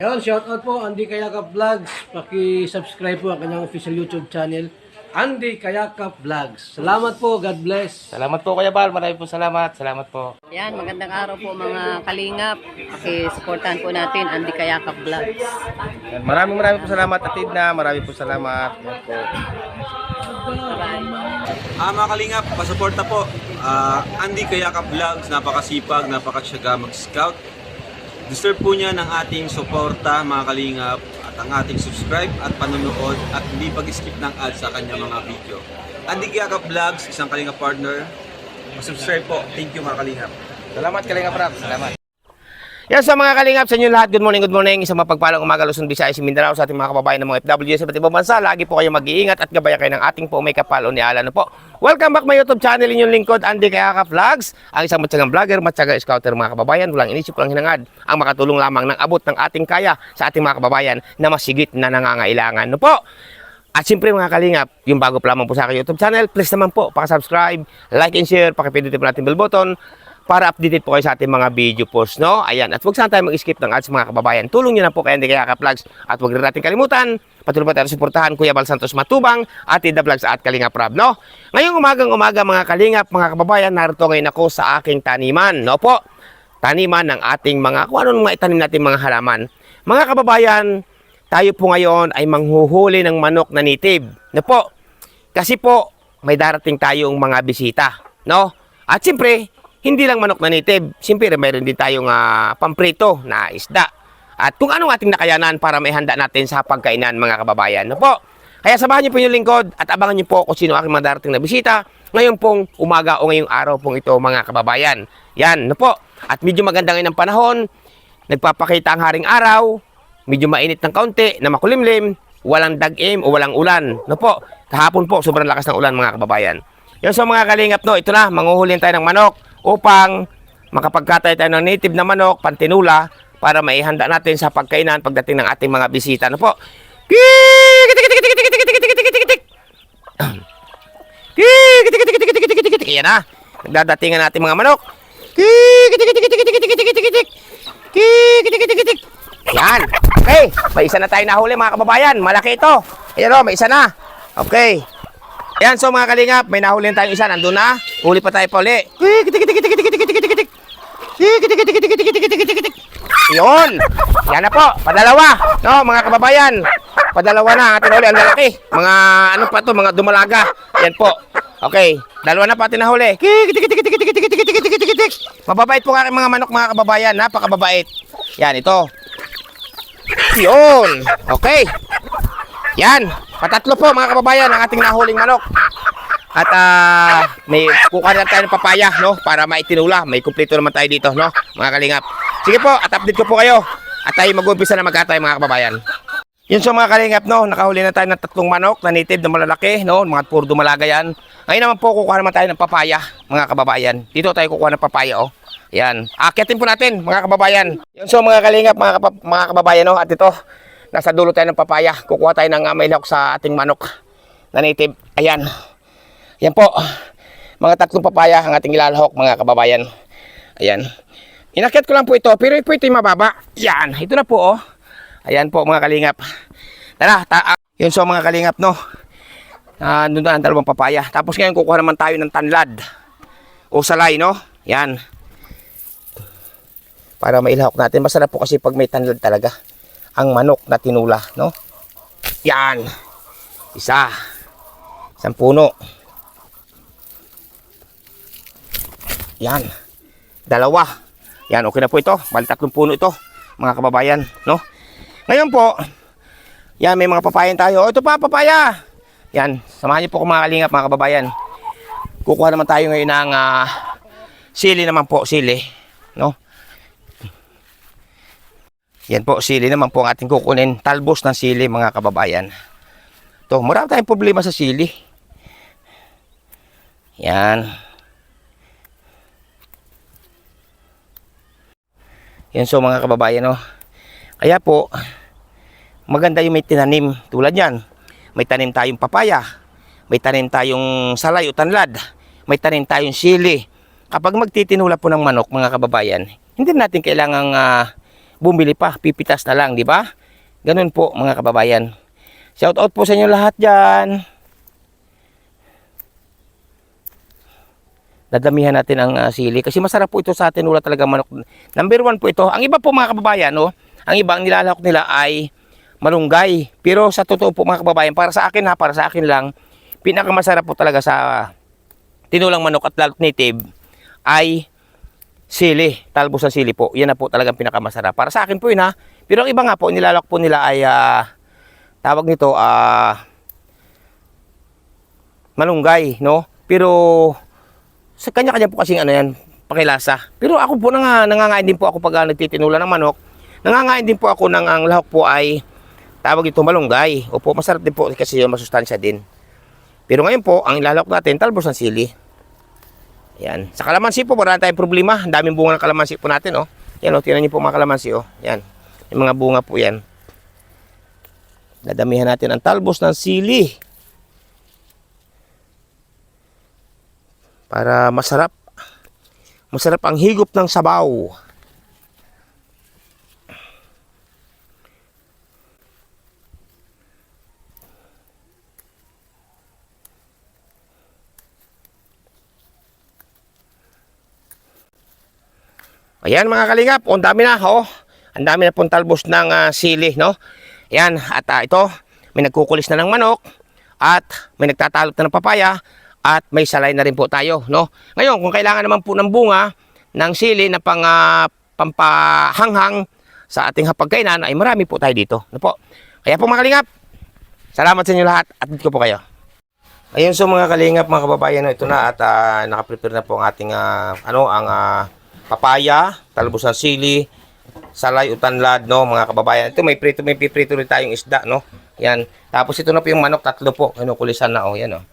Ayun, shout out po Andy Kayakap Vlogs. Paki-subscribe po ang kanyang official YouTube channel, Andy Kayakap Vlogs. Salamat po, God bless. Salamat po Kuya Bal, marami po salamat. Salamat po. Yan, magandang araw po mga kalingap. Pakisuportahan po natin Andy Kayakap Vlogs. Yan, Maraming maraming po salamat Atid na, marami po salamat. Yan po. Ah, mga kalingap, pasuporta po. Ah, Andy Kayaka Vlogs, napakasipag, napakasyaga mag-scout. Deserve po niya ng ating suporta, mga kalingap, at ang ating subscribe at panonood at hindi pag-skip ng ads sa kanya mga video. Andy Kayaka Vlogs, isang kalingap partner. Subscribe po. Thank you mga kalingap. Salamat Kalinga Prab, salamat. Yan sa mga kalingap sa inyo lahat, good morning, good morning. Isang mapagpalang umaga Luzon, Visayas, Mindanao sa ating mga kababayan ng mga FW sa ibang bansa. Lagi po kayo mag-iingat at gabayan kayo ng ating po may kapalo ni Alan po. Welcome back my YouTube channel, inyong lingkod, Andy Kayaka Vlogs. Ang isang matyagang vlogger, matyaga scouter mga kababayan. Walang inisip, walang hinangad. Ang makatulong lamang ng abot ng ating kaya sa ating mga kababayan na masigit na nangangailangan. No po? At siyempre mga kalingap, yung bago pa lamang po sa aking YouTube channel, please naman po, pakasubscribe, like and share, pakipindot po natin bell button para updated po kayo sa ating mga video posts, no? Ayan, at huwag sana tayo mag-skip ng ads mga kababayan. Tulong nyo na po kaya hindi kaya ka-vlogs. At huwag rin natin kalimutan, patuloy pa tayo suportahan Kuya Bal Santos Matubang, at Ida Vlogs at Kalinga Prab, no? Ngayong umagang umaga mga kalingap, mga kababayan, narito ngayon ako sa aking taniman, no po? Taniman ng ating mga, kung ano mga itanim natin mga halaman. Mga kababayan, tayo po ngayon ay manghuhuli ng manok na native. No po? Kasi po, may darating tayong mga bisita. No? At siyempre, hindi lang manok na native. Siyempre, mayroon din tayong ah, pamprito na isda. At kung anong ating nakayanan para may handa natin sa pagkainan mga kababayan. No po? Kaya samahan niyo po yung lingkod at abangan niyo po kung sino aking mga darating na bisita. Ngayon pong umaga o ngayong araw pong ito mga kababayan. Yan, no po. At medyo maganda ngayon ang panahon. Nagpapakita ang haring araw medyo mainit ng kaunti, na makulimlim, walang dagim o walang ulan. No po, kahapon po, sobrang lakas ng ulan mga kababayan. Yung sa mga kalingap, no, ito na, manguhulin tayo ng manok upang makapagkatay tayo ng native na manok, pantinula, para maihanda natin sa pagkainan pagdating ng ating mga bisita. No po, Ayan na, nagdadatingan natin mga manok. Yan. Okay. May isa na tayo nahuli mga kababayan. Malaki ito. Ayan o, may isa na. Okay. Yan, so mga kalingap, may nahuli na tayong isa. Nandun na. Huli pa tayo pa uli. Yun. Yan na po. Padalawa. No, mga kababayan. Padalawa na ang ating nahuli. Ang lalaki. Mga ano pa to, mga dumalaga. Yan po. Okay. Dalawa na pa ating nahuli. Mababait po aking mga manok mga kababayan. Napakababait. Yan, ito. Yun. Okay. Yan. Patatlo po mga kababayan ang ating nahuling manok. At ah, may kukuha na tayo ng papaya, no? Para maitinula. May kumpleto naman tayo dito, no? Mga kalingap. Sige po, at update ko po kayo. At tayo mag-umpisa na magkatay mga kababayan. Yun sa mga kalingap, no? Nakahuli na tayo ng tatlong manok na native na malalaki, no? Mga puro dumalaga yan. Ngayon naman po, kukuha naman tayo ng papaya, mga kababayan. Dito tayo kukuha ng papaya, oh. Yan. Akitin po natin, mga kababayan. Yun so mga kalingap, mga, kapa- mga kababayan, no? At ito, nasa dulo tayo ng papaya. Kukuha tayo ng uh, mailahok sa ating manok na native. Ayan. Yan po. Mga tatlong papaya ang ating ilalahok, mga kababayan. Ayan. Inakyat ko lang po ito, pero ito ito yung mababa. Yan. Ito na po, oh. Ayan po, mga kalingap. Tara, ta ah, yun so mga kalingap, no? Ah, doon na ang dalawang papaya. Tapos ngayon kukuha naman tayo ng tanlad. O salay, no? Yan. Para mailahok natin. Masarap po kasi pag may tanlad talaga. Ang manok na tinula, no? Yan. Isa. Isang puno. Yan. Dalawa. Yan, okay na po ito. Bali tatlong puno ito, mga kababayan, no? Ngayon po, yan, may mga papayan tayo. O, ito pa, papaya. Yan, samahan niyo po kung mga kalingap, mga kababayan. Kukuha naman tayo ngayon ng ah, sili naman po, sili. No? Yan po, sili naman po ang ating kukunin. Talbos ng sili, mga kababayan. To, marami tayong problema sa sili. Yan. Yan so mga kababayan, no. Kaya po, maganda yung may tinanim tulad yan. May tanim tayong papaya, may tanim tayong salay o tanlad, may tanim tayong sili. Kapag magtitinula po ng manok mga kababayan, hindi natin kailangang ah, bumili pa, pipitas na lang, di ba? Ganun po mga kababayan. Shout out po sa inyo lahat dyan. Dadamihan natin ang ah, sili kasi masarap po ito sa atin wala talaga manok. Number one po ito. Ang iba po mga kababayan, no? Ang iba ang nilalahok nila ay malunggay. Pero sa totoo po mga kababayan, para sa akin ha, para sa akin lang, pinakamasarap po talaga sa tinulang manok at lalot native ay sili, talbos ng sili po. Yan na po talagang pinakamasarap. Para sa akin po yun ha. Pero ang iba nga po, nilalok po nila ay ah, tawag nito ah malunggay, no? Pero sa kanya-kanya po kasing ano yan, pakilasa. Pero ako po nang nangangain din po ako pag ah, nagtitinula ng manok. Nangangain din po ako ng ang lahok po ay tawag ito malunggay. Opo, masarap din po kasi yung masustansya din. Pero ngayon po, ang ilalok natin, talbos ng sili. Yan. Sa kalamansi po, wala tayong problema. Ang daming bunga ng kalamansi po natin, oh. Yan, oh. Tingnan niyo po mga kalamansi, oh. Yan. Yung mga bunga po yan. Dadamihan natin ang talbos ng sili. Para masarap. Masarap ang higop ng sabaw. Ayan mga kalingap, oh, ang dami na, oh. Ang dami na pong talbos ng ah, sili, no? Ayan, at ah, ito, may nagkukulis na ng manok, at may nagtatalot na ng papaya, at may salay na rin po tayo, no? Ngayon, kung kailangan naman po ng bunga ng sili na pang ah, pampahanghang sa ating hapagkainan, ay marami po tayo dito, no po? Kaya po mga kalingap, salamat sa inyo lahat, at dito po kayo. Ayun so mga kalingap, mga kababayan, ito na at ah, nakaprepare na po ang ating ah, ano, ang ah, papaya, talbos ng sili, salay utanlad, no, mga kababayan. Ito may prito, may piprito rin tayong isda, no. Yan. Tapos ito na po yung manok, tatlo po, kinukulisan na, oh, yan, oh.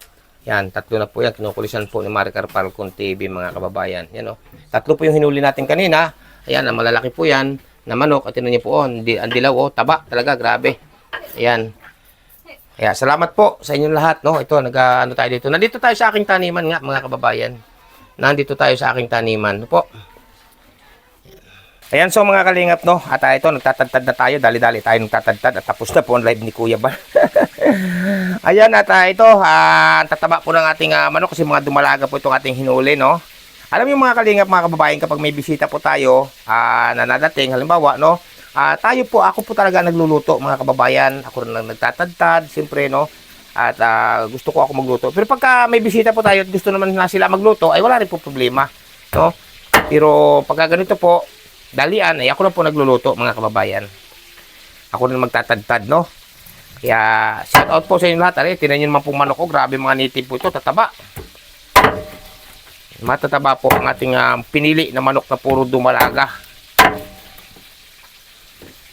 Yan, tatlo na po yan, kinukulisan po ni Maricar Falcon TV, mga kababayan. Yan, oh. Tatlo po yung hinuli natin kanina. Ayan, ang malalaki po yan, na manok. At tinan niyo po, oh, ang di- ang dilaw, oh, taba, talaga, grabe. Ayan. Kaya salamat po sa inyong lahat, no. Ito, nag ano tayo dito. Nandito tayo sa aking taniman nga, mga kababayan. Nandito tayo sa aking taniman, po. Ayan, so mga kalingap, no. At ah, ito, nagtatadtad na tayo. Dali-dali tayo nagtatadtad. At tapos na po ang live ni Kuya Bal. Ayan, at ah, ito, ang tataba po ng ating ah, manok kasi mga dumalaga po itong ating hinuli, no. Alam niyo mga kalingap, mga kababayan, kapag may bisita po tayo ah, na nadating, halimbawa, no, ah, tayo po, ako po talaga nagluluto, mga kababayan. Ako rin nagtatadtad, siyempre, no. At ah, gusto ko ako magluto. Pero pagka may bisita po tayo at gusto naman na sila magluto, ay wala rin po problema, no. Pero pagka ganito po, dalian, ay ako na po nagluluto, mga kababayan. Ako rin magtatadtad, no. Kaya, shout out po sa inyo lahat. Ari, tinan nyo naman pong manok ko. Grabe mga native po ito. Tataba. Matataba po ang ating ah, pinili na manok na puro dumalaga.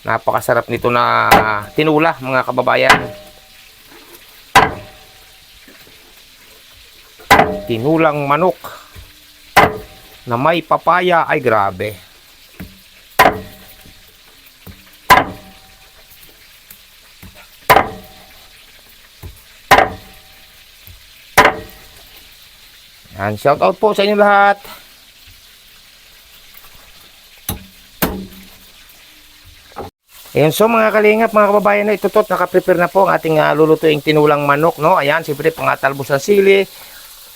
Napakasarap nito na tinula, mga kababayan. Tinulang manok na may papaya ay grabe. Yan, shout out po sa inyo lahat. Ayan, so mga kalingap, mga kababayan na itutot, nakaprepare na po ang ating uh, lulutuing tinulang manok, no? Ayan, siyempre, pangatalbos ng sili,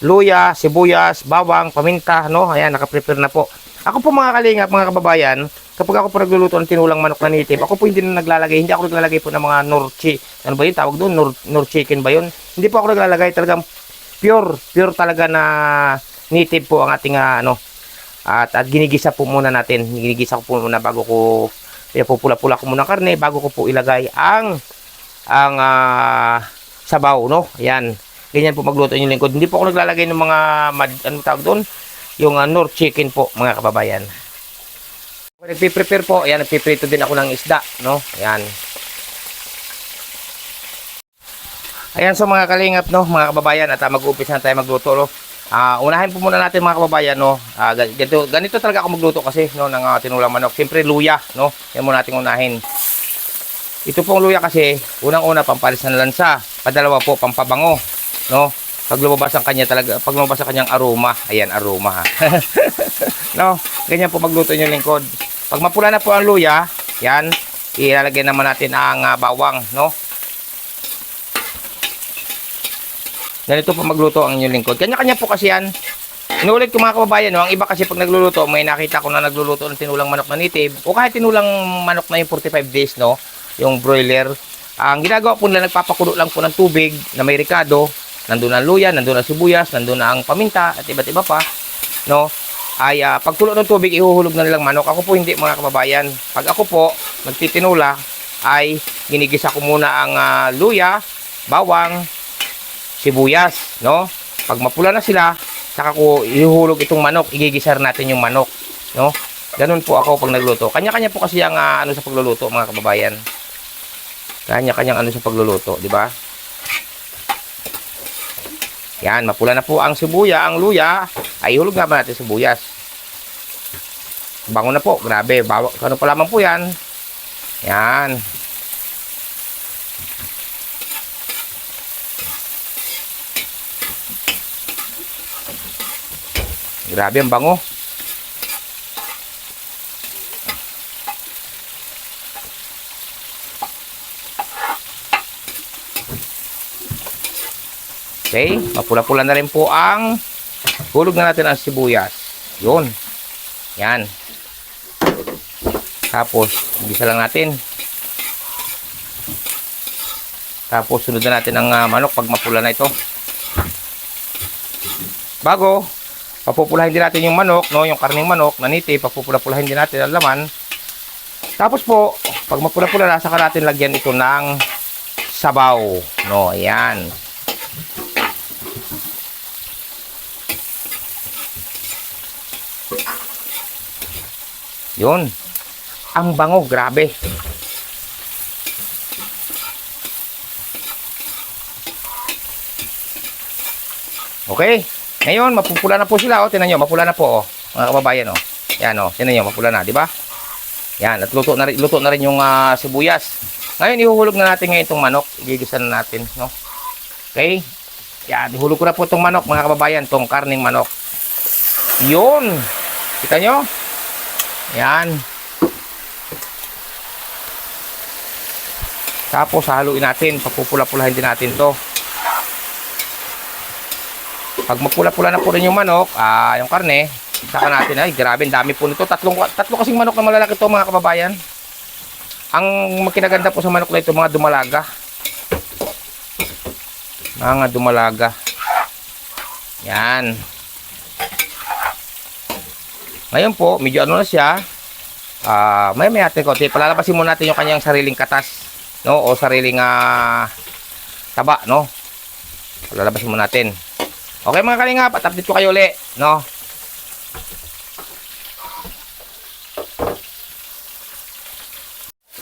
luya, sibuyas, bawang, paminta, no? Ayan, nakaprepare na po. Ako po mga kalingap, mga kababayan, kapag ako po nagluluto ng tinulang manok na native, ako po hindi na naglalagay, hindi ako naglalagay po ng mga norchi. Ano ba yun? Tawag doon, nor, nor chicken ba yun? Hindi po ako naglalagay, talagang pure, pure talaga na native po ang ating ah, ano. At, at ginigisa po muna natin. Ginigisa ko po muna bago ko kaya pupula-pula ko muna karne bago ko po ilagay ang ang ah, sabaw, no? Ayan. Ganyan po magluto yung lingkod. Hindi po ako naglalagay ng mga mad, ano tawag doon? Yung uh, nor chicken po, mga kababayan. Nagpiprepare po. Ayan, nagpiprito din ako ng isda, no? Ayan. Ayan so mga kalingap no, mga kababayan at uh, mag-uumpisa na tayo magluto no. Ah, unahin po muna natin mga kababayan no. Ah, ganito, ganito talaga ako magluto kasi no ng uh, tinulang manok. Siyempre luya no. Yan muna natin unahin. Ito pong luya kasi unang-una pampalis ng lansa, padalawa po pampabango no. Pag lumabas ang kanya talaga, pag lumabas ang kanyang aroma, ayan aroma ha. no, ganyan po magluto niyo lingkod. Pag mapula na po ang luya, Yan. Ilalagay naman natin ang ah, bawang, no? Ganito po magluto ang inyong lingkod. Kanya-kanya po kasi yan. Inuulit ko mga kababayan, no? ang iba kasi pag nagluluto, may nakita ko na nagluluto ng tinulang manok na native o kahit tinulang manok na yung 45 days, no? yung broiler. Ang ginagawa po nila, nagpapakulo lang po ng tubig na may ricado, nandun ang luya, nandun ang sibuyas, nandun ang paminta at iba't iba pa. No? Ay ah, pagkulo ng tubig, ihuhulog na nilang manok. Ako po hindi mga kababayan. Pag ako po nagtitinula, ay ginigisa ko muna ang ah, luya, bawang, sibuyas, no? Pag mapula na sila, saka ko ihuhulog itong manok, igigisar natin yung manok, no? Ganun po ako pag nagluto. Kanya-kanya po kasi ang ah, ano sa pagluluto, mga kababayan. Kanya-kanyang ano sa pagluluto, di ba? Yan, mapula na po ang sibuya, ang luya, ay ihulog nga ba natin sibuyas. Bango na po, grabe, bawa, ano pa lamang po yan. Yan. Grabe ang bango. Okay, mapula-pula na rin po ang hulog na natin ang sibuyas. Yun. Yan. Tapos, gisa lang natin. Tapos, sunod na natin ang ah, manok pag mapula na ito. Bago, papupulahin din natin yung manok, no, yung karning manok na niti, papupula-pulahin din natin ang laman. Tapos po, pag mapula-pula na, saka natin lagyan ito ng sabaw. No, ayan. Yun. Ang bango, grabe. Okay. Ngayon, mapupula na po sila. Oh. Tinan nyo, mapula na po. Oh. Mga kababayan. Oh. Yan, oh. Tinan nyo, mapula na. Di ba? Yan. At luto na, luto na rin yung ah, sibuyas. Ngayon, ihuhulog na natin ngayon itong manok. Igigisa na natin. No? Okay. Yan. Ihulog ko na po itong manok, mga kababayan. Itong karning manok. Yun. Kita nyo? Yan. Tapos haluin natin, papupula-pulahin din natin 'to. Pag mapula-pula na po rin yung manok, ah, yung karne, saka natin ay grabe, dami po nito. Tatlong tatlo kasing manok na malalaki to mga kababayan. Ang makinaganda po sa manok na ito, mga dumalaga. Mga dumalaga. Yan. Ngayon po, medyo ano na siya. Ah, may may atin konti. Palalabasin muna natin yung kanyang sariling katas, no? O sariling ah, taba, no? Palalabasin muna natin. Okay mga kalingap, at update ko kayo uli, no?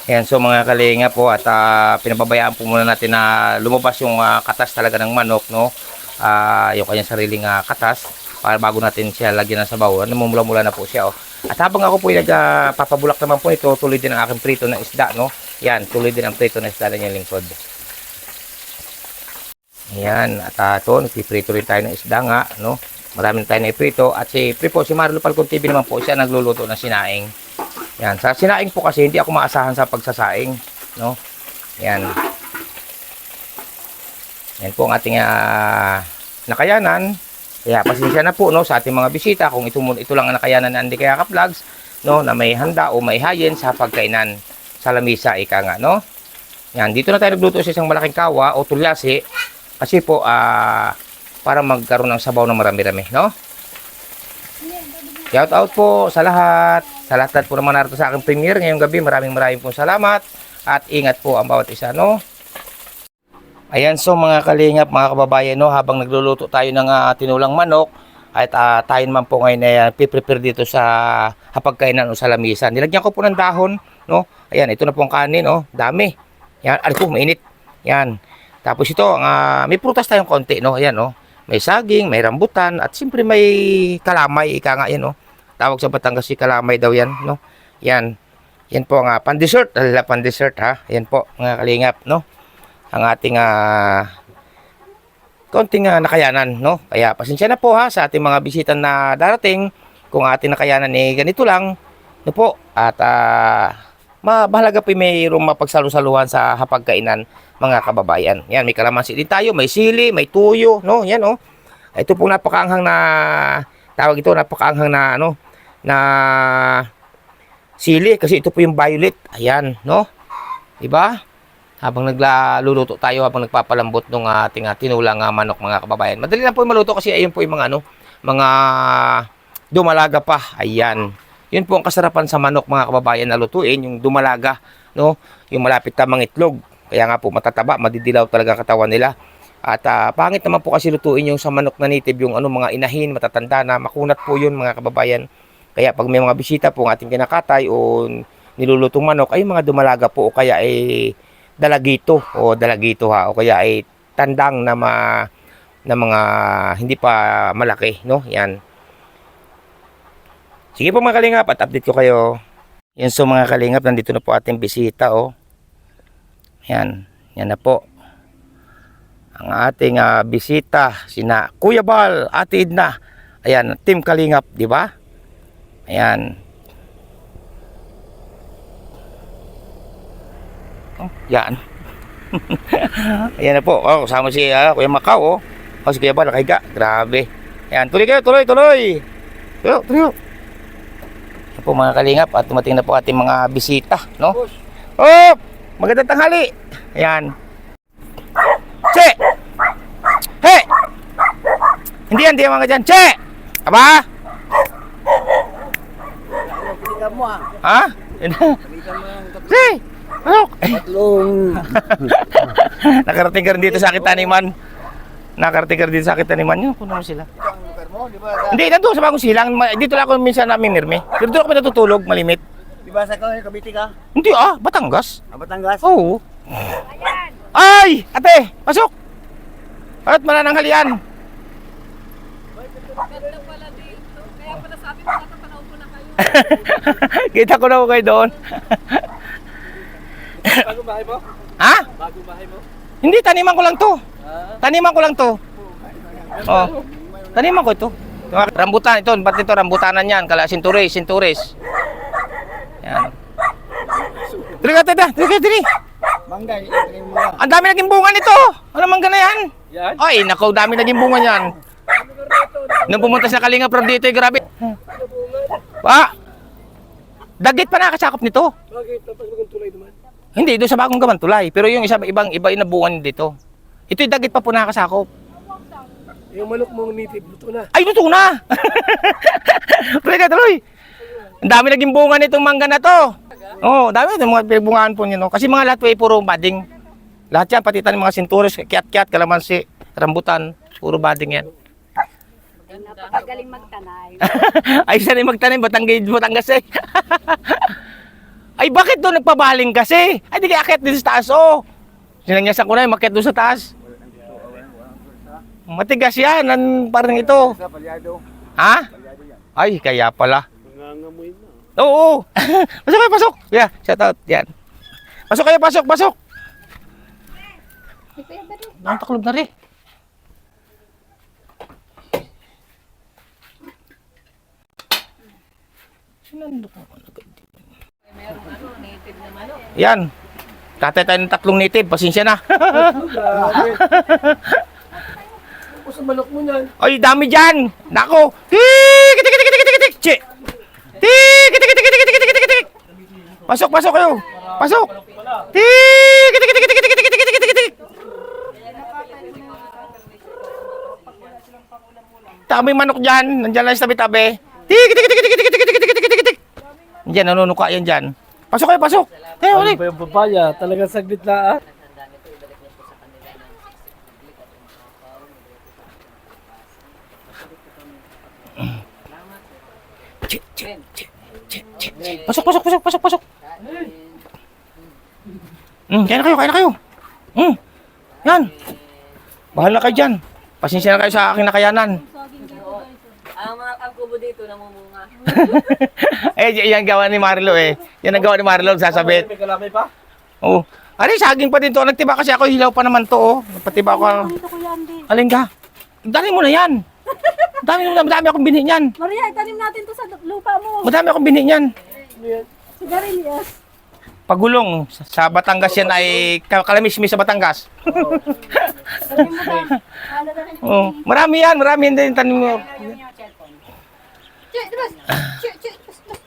Yan, so mga kalinga po at ah, pinababayaan po muna natin na lumabas yung ah, katas talaga ng manok, no? Ah, yung kanyang sariling ah, katas para bago natin siya lagyan ng sabaw. Namumula-mula na po siya, oh. At habang ako po nagpapabulak naman po ito, tuloy din ang aking prito na isda, no? Yan, tuloy din ang prito na isda na yung lingkod. Yan, at uh, ito, nagpiprito rin tayo ng isda nga, no? Marami tayo na iprito. At si Pripo, si Marlo Palcon TV naman po, siya nagluluto ng sinaing. Yan, sa sinaing po kasi hindi ako maasahan sa pagsasaing, no? Yan. Yan po ang ating ah, nakayanan. Kaya pasensya na po no sa ating mga bisita kung ito ito lang ang nakayanan ng Andy Kayaka Vlogs no na may handa o may hayin sa pagkainan sa lamisa ika nga no. Yan, dito na tayo nagluto sa isang malaking kawa o tulyasi kasi po ah para magkaroon ng sabaw na marami-rami, no? Shout out po sa lahat. Sa lahat po naman narito sa aking premiere ngayong gabi. Maraming maraming po salamat. At ingat po ang bawat isa, no? Ayan, so mga kalingap, mga kababayan, no? Habang nagluluto tayo ng ah, tinulang manok, at ah, tayo naman po ngayon ay uh, piprepare dito sa hapagkainan o sa lamisa. Nilagyan ko po ng dahon, no? Ayan, ito na po ang kanin, no? Dami. Yan, ano po, mainit. Yan. Tapos ito, ah, may prutas tayong konti, no? Ayan, no? May saging, may rambutan, at siyempre may kalamay, ika nga yan, no? Tawag sa Batangas si kalamay daw yan, no? Yan. Yan po ang uh, pan-dessert, alala pan-dessert ha. Yan po, mga kalingap, no? Ang ating ah konting ah, nakayanan, no? Kaya pasensya na po ha sa ating mga bisita na darating. Kung ating nakayanan eh ganito lang, no po? At ah mahalaga po mayroong mapagsalusaluhan sa hapagkainan mga kababayan. Yan, may kalamansi din tayo, may sili, may tuyo, no? Yan, oh. Ito po napakaanghang na tawag ito, napakaanghang na ano na sili kasi ito po yung violet. Ayan, no? 'Di ba? Habang naglaluluto tayo, habang nagpapalambot ng ating uh, tinulang ah, manok mga kababayan. Madali lang po yung maluto kasi ayun po yung mga ano, mga dumalaga pa. Ayan. Yun po ang kasarapan sa manok mga kababayan na lutuin, yung dumalaga, no? Yung malapit tamang itlog. Kaya nga po matataba, madidilaw talaga katawan nila. At ah, pangit naman po kasi lutuin yung sa manok na native, yung ano mga inahin, matatanda na makunat po yun mga kababayan. Kaya pag may mga bisita po ang ating kinakatay o nilulutong manok ay mga dumalaga po o kaya ay dalagito o dalagito ha o kaya ay tandang na ma, na mga hindi pa malaki no yan sige po mga kalingap at update ko kayo yan so mga kalingap nandito na po ating bisita oh yan yan na po ang ating ah, bisita sina Kuya Bal Ate Edna ayan team kalingap di ba ayan Oh, yan. Ayan na po. Oh, kasama si ah, Kuya Macau. Oh. oh, si Kuya Bal, nakahiga. Grabe. Ayan, tuloy kayo, tuloy, tuloy. Tuloy, tuloy. Ayan po mga kalingap at tumating na po ating mga bisita, no? Oh, magandang tanghali. Ayan. Che! Hey! Hindi yan, hindi yan mga dyan. Che! Aba? Ha? Che! Pasok! Nakarating ka rin dito sa akin taniman. Nakarating ka rin dito sa akin taniman. Yun, puno mo sila. Hindi, nandun sa bagong silang. Dito lang ako minsan namin mirme. Pero doon ako natutulog, malimit. Di ba sa ka, Cavite ka? Hindi ah, Batangas. Ah, Batangas? Oo. Ay! Ate! Pasok! Bakit mananang halian? Kita ko na ko kayo doon. Bagong bahay mo? Ha? Bagong bahay mo? Hindi, taniman ko lang to. Taniman ko lang to. Oh. Taniman ko ito. Rambutan ito, ba't ito rambutanan yan? Kala sinturis, sinturis. Yan. Dili ka, tita. Dili ka, dili. Mangga. Ang dami naging bunga nito. Ano mangga na yan? Yan. Ay, nako, dami naging bunga niyan. Nung pumunta sa Kalinga from dito, eh, grabe. Pa? Dagit pa nakasakop nito. Bakit? Tapos magong tulay naman. Hindi, doon sa bagong gamantulay. Pero yung isa, ibang iba yung nabungan dito. Ito yung dagit pa po nakasakop. Yung manok mong native, luto na. Ay, luto na! Pre ka tuloy! Ang dami naging bunga nitong mangga na to. Oo, oh, dami itong mga pinagbungaan po niyo. No? Kasi mga lahat po ay puro bading. Lahat yan, pati tayo mga sinturos, kiat-kiat, kalamansi, rambutan, puro bading yan. Napakagaling magtanay. ay, sanay magtanim, Batangas, Batangas eh. ay, bakit doon nagpabaling kasi? Ay, di kaya akit din sa taas, oh. Sinanyasan ko na yung makit doon sa taas. Matigas yan, an, parang ito. Sa palyado. Ha? Ay, kaya pala. Nangangamoy na. Oo. pasok kayo, pasok. Yeah, shout out. Yan. Pasok kayo, pasok, pasok. Ang taklob na rin. Sinando ko ano dito. Yan. Tatay tayo ng tatlong native. Pasensya na. Tapos ang manok mo niyan. Ay, dami dyan. Nako. Tik, tik, tik, tik, tik, tik. Tik, tik, tik, tik, tik, tik, tik, tik. Pasok, pasok kayo. Pasok. Tik, tik, tik, tik, tik, tik, tik, tik, tik. Dami manok dyan. Nandyan lang sa tabi-tabi. Tik, tik, tik, tik, tik, tik, tik, tik, tik, tik. Diyan, nanunuka yan dyan. Pasok kayo, pasok. Tayo, Ano ulit. ba yung papaya? Talagang saglit na ah. Che, che, che, che, che, che. Pasok, pasok, pasok, pasok, pasok. Hmm, kaya na kayo, kaya na kayo. Hmm, yan. Bahala kayo dyan. Pasensya na kayo sa aking nakayanan. Ang mga ang kubo dito namumunga. eh, yan gawa ni Marilo eh. Yan ang gawa ni Marilo, sasabit. May kalamay pa? Oh. Ano, saging pa din to. Nagtiba kasi ako, hilaw pa naman to, oh. Nagpatiba ako. Alin ka? Dali mo na yan. Dami, dami, dami akong binhi niyan. Maria, itanim natin to sa lupa mo. Madami akong binhi niyan. Sigarilyas. Pagulong. Sa- Sa Batangas yan ay ka- kalamismis sa Batangas. oh, marami yan, marami yan din tanim mo.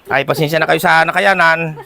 Ay, pasensya na kayo sa nakayanan.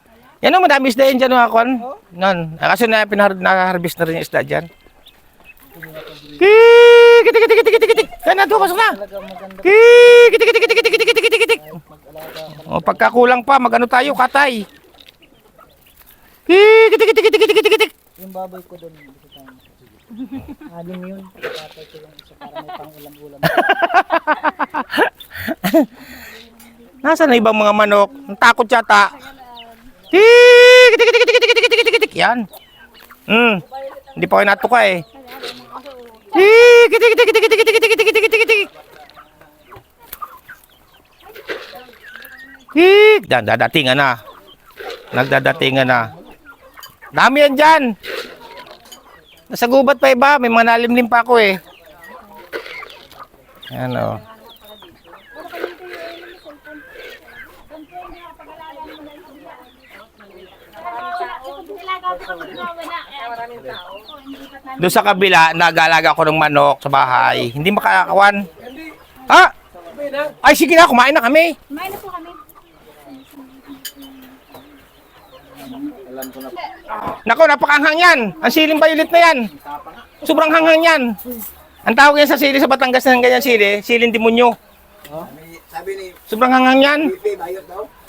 Yan ang madami isda yan dyan mga kwan. Nan. Ah, Kasi na pinahar na-harvest na rin yung isda dyan. Kik! Kitik! Kitik! Kitik! Kitik! Kaya na, pasok na! Kik! Kitik! Kitik! Kitik! Kitik! Kitik! Kitik! Kitik! O, pagkakulang pa, magano tayo, katay. Kik! Kitik! Kitik! Kitik! Kitik! Kitik! Kitik! Yung baboy ko doon. Anim yun. Patay ko yung isa para may pang-ulam-ulam. Nasaan na ibang mga manok? Ang takot yata. Kik! Kitik! Kitik! Kitik! Kitik! Kitik! Kitik! Kitik! Yan. Hmm. Hindi pa kayo natuka eh. Kik! Kitik! Kitik! Kitik! Kitik! Kitik! Kitik! Kitik! Kitik! Kitik! Kik! Dan, dadatingan na. Nagdadatingan na. Dami yan dyan. Nasa gubat pa iba. May mga nalimlim pa ako eh. Yan Doon sa kabila, nag-aalaga ako ng manok sa bahay. Hindi makakawan. Ha? Ay, sige na, kumain na kami. Kumain na po kami. Nako, napakanghang yan. Ang siling violet na yan. Sobrang hanghang yan. Ang tawag yan sa sili sa Batangas ng ganyan sili, siling demonyo. Sabi ni Sobrang hanghang yan. Bayot daw.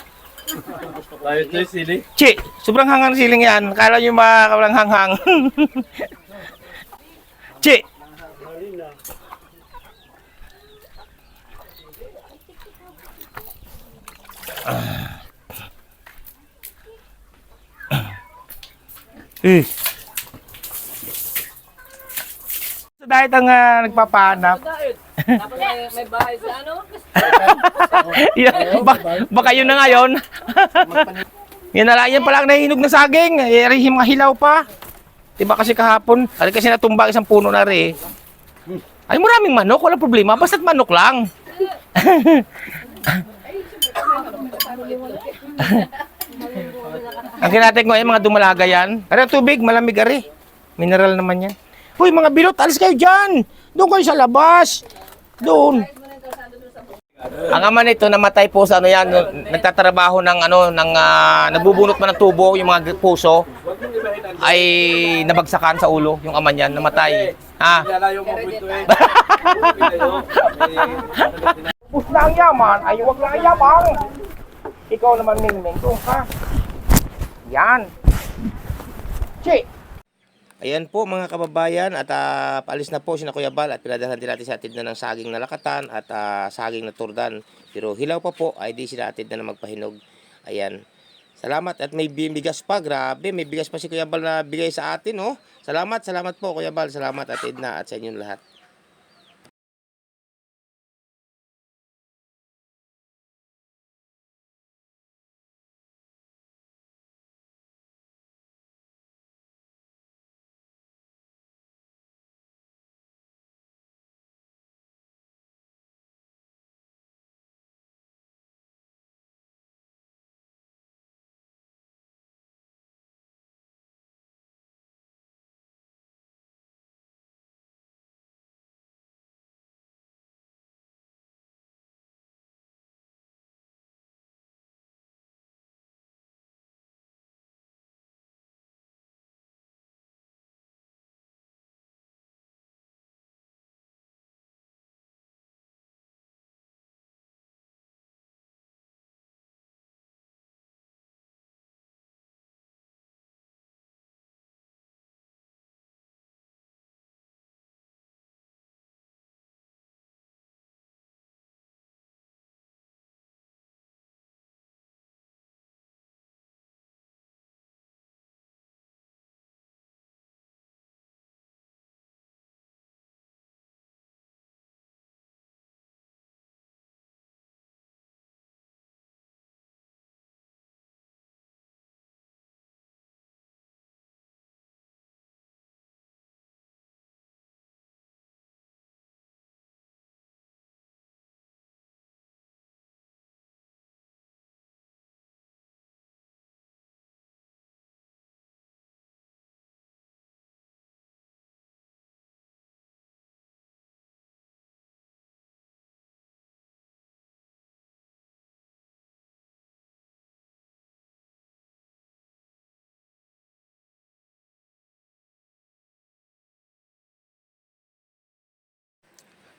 Ayos na sili. Chi, sobrang hanghang siling yan. Kala nyo ba walang hanghang? Chi. Eh. So, dahil ang ah, nagpapahanap. May bahay sa ano? Yan, bak- baka yun na ngayon. yan na lang, yan palang nahinog na saging. Eh, mga hilaw pa. Diba kasi kahapon, ari kasi natumba isang puno na rin. Ay, maraming manok, wala problema. Basta't manok lang. Ang kinatek mo ay mga dumalaga yan. Ari, ang tubig, malamig ari. Mineral naman yan. Uy, mga bilot, alis kayo dyan. Doon kayo sa labas. Doon. Ang ama nito namatay po sa ano yan, nagtatrabaho ng ano ng ah, nagbubunot man ng tubo yung mga puso ay nabagsakan sa ulo yung ama niyan, namatay. Ha? Pus na ang yaman, ay wag na ang yaman. Ikaw naman mingming doon ka. Yan. Che. Ayan po mga kababayan at ah, paalis na po si na Kuya Bal at pinadalhan din natin sa atid na ng saging na lakatan at ah, saging na turdan. Pero hilaw pa po ay di sila atid na na magpahinog. Ayan. Salamat at may bi- bigas pa. Grabe, may bigas pa si Kuya Bal na bigay sa atin, oh. Salamat, salamat po Kuya Bal. Salamat at Edna at sa inyong lahat.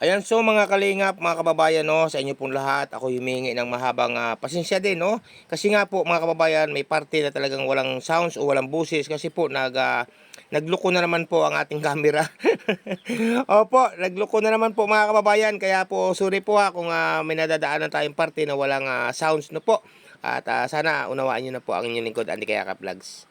Ayan so mga kalingap, mga kababayan no, sa inyo pong lahat, ako humingi ng mahabang ah, pasensya din no. Kasi nga po mga kababayan, may parte na talagang walang sounds o walang buses kasi po nag ah, nagloko na naman po ang ating camera. Opo, nagloko na naman po mga kababayan, kaya po sorry po ha kung ah, may nadadaanan tayong parte na walang ah, sounds no po. At ah, sana unawaan niyo na po ang inyong lingkod Andy Kayaka Vlogs.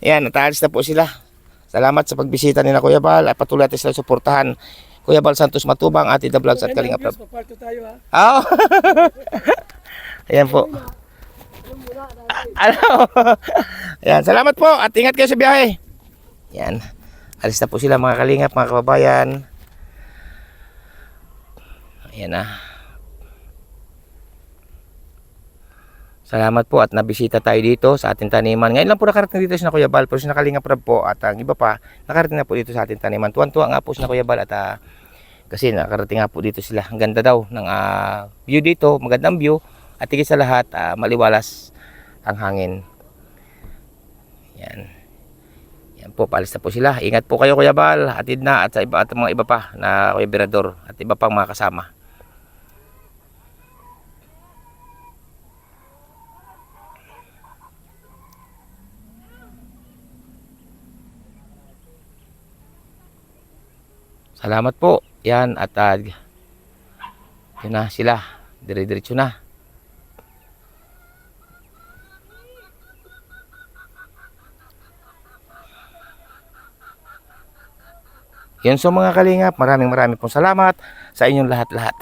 Ayan, nataalis na po sila. Salamat sa pagbisita ni Kuya Bal at patuloy natin sila suportahan. Kuya Bal Santos Matubang, Ati The Vlogs at Kalinga Prab. Tayo ha. Oo. Ayan po. Ano? Ayan, salamat po at ingat kayo sa biyahe. Ayan. Alis na po sila mga kalingap, mga kababayan. Ayan na. Salamat po at nabisita tayo dito sa ating taniman. Ngayon lang po nakarating dito si na Kuya Bal, pero si Nakalinga Prab po at ang iba pa, nakarating na po dito sa ating taniman. Tuwan-tuwa nga po si na Kuya Bal at ah, kasi nakarating nga po dito sila. Ang ganda daw ng ah, view dito, magandang view. At higit sa lahat, ah, maliwalas ang hangin. Yan. Yan po, paalis na po sila. Ingat po kayo Kuya Bal, atid na at sa iba at mga iba pa na Kuya Berador at iba pang mga kasama. Salamat po. Yan at uh, yun na sila. Dire-diretso na. Yan so mga kalingap, maraming maraming pong salamat sa inyong lahat-lahat.